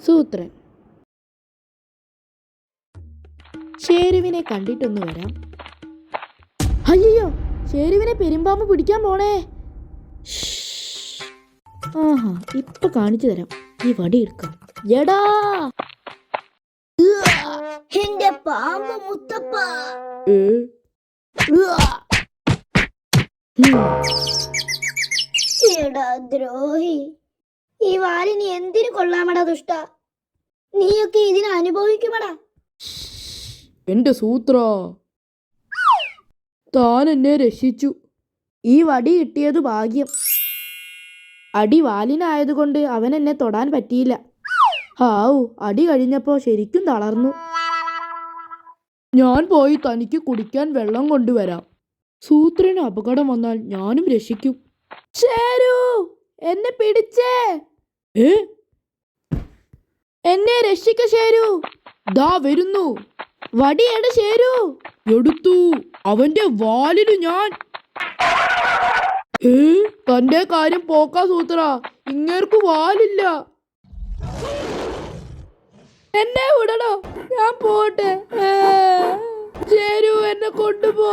പുത്രൻ ഷേരുവിനെ കണ്ടിട്ടൊന്ന് വരാം. അയ്യോ ഷേരുവിനെ പെരുമ്പാമ്പ് പിടിക്കാൻ പോണേ. ആഹാ ഇപ്പൊ കാണിച്ചു തരാം. ഈ വടി എടുക്കാം. എടാ! എന്റെ പാമ്പ് മുത്തപ്പ. ദ്രോഹി. ഈ വാലിനി എന്തിനു കൊള്ളാമടാ ദുഷ്ട? നീയൊക്കെ ഇതിനെ അനുഭവിക്കുമടാ. എന്റെ സൂത്ര. താൻ എന്നെ രക്ഷിച്ചു. ഈ വടി കിട്ടിയത് ഭാഗ്യം. അടി വാലിനായതുകൊണ്ട് അവൻ എന്നെ തൊടാൻ പറ്റിയില്ല. ഹാവു അടി കഴിഞ്ഞപ്പോ ശരിക്കും തളർന്നു. ഞാൻ പോയി തനിക്ക് കുടിക്കാൻ വെള്ളം കൊണ്ടുവരാം. സൂത്രന് അപകടം വന്നാൽ ഞാനും രക്ഷിക്കും. ചേരൂ എന്നെ പിടിച്ചേ. എന്നെ രക്ഷിക്ക ശേരു. ദാ വരുന്നു. വടിയട ശേരു. എടുത്തു. അവന്റെ വാലിന് ഞാൻ. തന്റെ കാര്യം പോക്കാ സൂത്ര. ഇങ്ങേർക്ക് വാലില്ല. എന്നെ വിടണോ ഞാൻ പോട്ടെ. ചേരു എന്നെ കൊണ്ടുപോ.